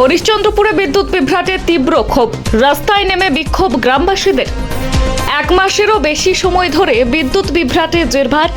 হরিশ্চন্দ্রপুরে বিদ্যুৎ বিভ্রাটের তীব্র ক্ষোভ। রাস্তায় নেমে বিক্ষোভ গ্রামবাসীদের। এক মাসেরও বেশি সময় ধরে বিদ্যুৎ বিভ্রাটে জেরভার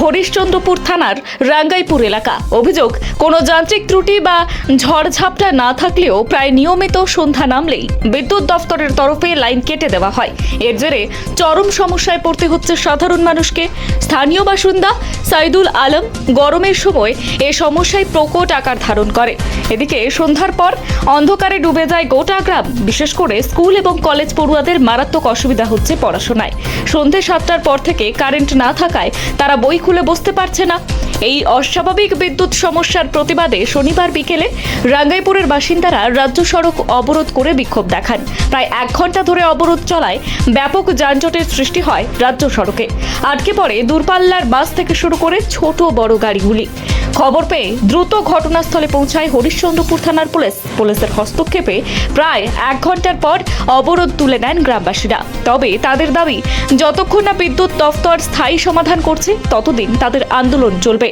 হরিশ্চন্দ্রপুর থানার রাঙ্গাইপুর এলাকা। অভিযোগ, কোনো যান্ত্রিক ত্রুটি বা ঝড়ঝাপটা না থাকলেও প্রায় নিয়মিত সন্ধ্যা নামলেই বিদ্যুৎ দফতরের তরফে লাইন কেটে দেওয়া হয়। এর জেরে চরম সমস্যায় পড়তে হচ্ছে সাধারণ মানুষকে। স্থানীয় বাসিন্দা সাইদুল আলম গরমের সময় এ সমস্যায় প্রকট আকার ধারণ করে। এদিকে সন্ধ্যার পর অন্ধকারে ডুবে যায় গোটা গ্রাম। বিশেষ করে স্কুল এবং কলেজ পড়ুয়াদের মারাত্মক অসুবিধা হচ্ছে পড়াশোনায় সন্ধে সাতটার পর থেকে কারেন্ট না থাকায় তারা বই খুলে বসতে পারছে না। এই অস্বাভাবিক বিদ্যুৎ সমস্যার প্রতিবাদে শনিবার বিকেলে রাঙ্গাইপুরের বাসিন্দারা রাজ্য সড়ক অবরোধ করে বিক্ষোভ দেখান। প্রায় এক ঘণ্টা ধরে অবরোধ চলায় ব্যাপক যানজটের সৃষ্টি হয় রাজ্য সড়কে। আটকে পড়ে দূরপাল্লার বাস থেকে শুরু করে ছোট বড় গাড়িগুলি। খবর পেয়ে দ্রুত ঘটনাস্থলে পৌঁছায় হরিশ্চন্দ্রপুর থানার পুলিশ। পুলিশের হস্তক্ষেপে প্রায় এক ঘণ্টার পর অবরোধ তুলে নেন গ্রামবাসীরা। তবে তাদের দাবি, যতক্ষণ না বিদ্যুৎ দফতর স্থায়ী সমাধান করছে, ততদিন তাদের আন্দোলন চলবে।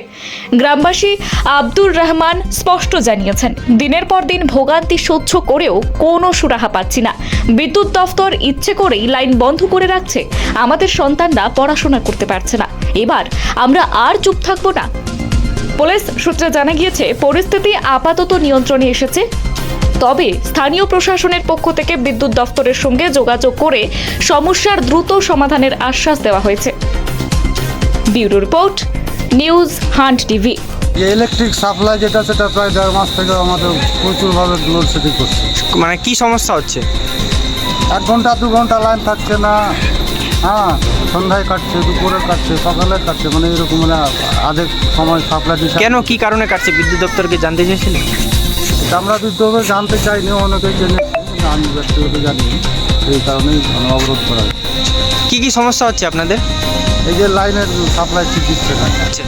গ্রামবাসী আব্দুর রহমান স্পষ্ট জানিয়েছেন, দিনের পর দিন ভোগান্তি সহ্য করেও কোনো সুরাহা পাচ্ছি না। বিদ্যুৎ দফতর ইচ্ছে করেই লাইন বন্ধ করে রাখছে, আমাদের সন্তানরা পড়াশোনা করতে পারছে না। এবার আমরা আর চুপ থাকব না। পুলিশ সূত্রে জানা গিয়েছে, পরিস্থিতি আপাতত নিয়ন্ত্রণে এসেছে। তবে স্থানীয় প্রশাসনের পক্ষ থেকে বিদ্যুৎ দফতরের সঙ্গে যোগাযোগ করে সমস্যার দ্রুত সমাধানের আশ্বাস দেওয়া হয়েছে। Bureau report news hunt TV. যে ইলেকট্রিক সাপ্লাই যেটা সেটা প্রায় দেড় মাস থেকে আমাদের প্রচুরভাবে লোডশেডিং করছে। মানে কি সমস্যা হচ্ছে? এক ঘণ্টা দু ঘণ্টা লাইন থাকছে না। হ্যাঁ সন্ধ্যায় কাটছে দুপুরে কাটছে সকালে কাটছে মানে এরকম মানে আধেক সময় সাপ্লাই দিচ্ছে। কেন কি কারণে কাটছে? বিদ্যুৎ দপ্তরকে জানতে এটা আমরা বিদ্যুৎ জানতে চাইনি অনেকেই জেনে আমি ব্যক্তিগত জানি এই কারণেই অবরোধ করা। কি কি সমস্যা হচ্ছে আপনাদের? এই যে লাইনের সাপ্লাই ঠিক দিচ্ছে না। আচ্ছা।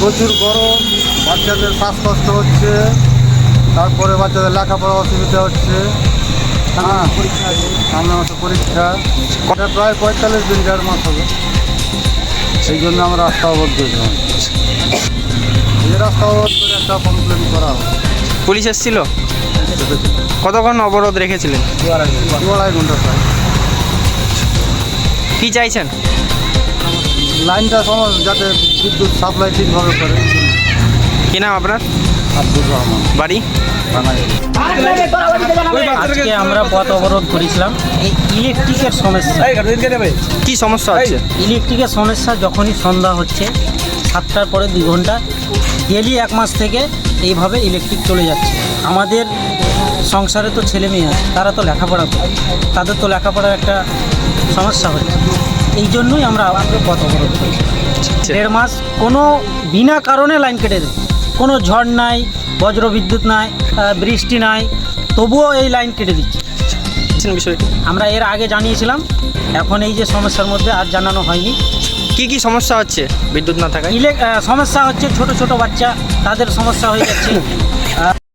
প্রচুর গরম বাচ্চাদের শ্বাসকষ্ট হচ্ছে তারপরে বাচ্চাদের লেখাপড়া অসুবিধা হচ্ছে। হ্যাঁ সামনে মাসে পরীক্ষা। এটা প্রায় পঁয়তাল্লিশ দিন দেড় মাস হবে। সেই জন্য আমরা রাস্তা অবরোধ করেছিলাম এই রাস্তা অবরোধ করে একটা কমপ্লেন করা হবে পুলিশ এসেছিল? কতক্ষণ অবরোধ রেখেছিলেন? দু আড়াই ঘণ্টা। প্রায় কি চাইছেন? লাইনটা সময় যাতে বিদ্যুৎ সাপ্লাই ঠিকভাবে করে। কি নাম আপনার? আব্দুর রহমান। বাড়ি? আজকে আমরা পথ অবরোধ করেছিলাম। এই ইলেকট্রিকের সমস্যা। কি সমস্যা হচ্ছে? ইলেকট্রিকের সমস্যা যখনই সন্ধ্যা হচ্ছে সাতটার পরে দুই ঘণ্টা ডেলি এক মাস থেকে এইভাবে ইলেকট্রিক চলে যাচ্ছে। আমাদের সংসারে তো ছেলে মেয়ে আছে তারা তো লেখাপড়া করে। তাদের তো লেখাপড়ার একটা সমস্যা হচ্ছে। এই জন্যই আমরা পথ অবরোধ করেছি দেড় মাস কোনো বিনা কারণে লাইন কেটে দেয় কোনো ঝড় নাই বজ্র বিদ্যুৎ নাই বৃষ্টি নাই তবুও এই লাইন কেটে দিচ্ছে। বিষয়টি? আমরা এর আগে জানিয়েছিলাম এখন এই যে সমস্যার মধ্যে আর জানানো হয়নি। কি কি সমস্যা হচ্ছে বিদ্যুৎ না থাকায়? সমস্যা হচ্ছে ছোট ছোট বাচ্চা তাদের সমস্যা হয়ে যাচ্ছে।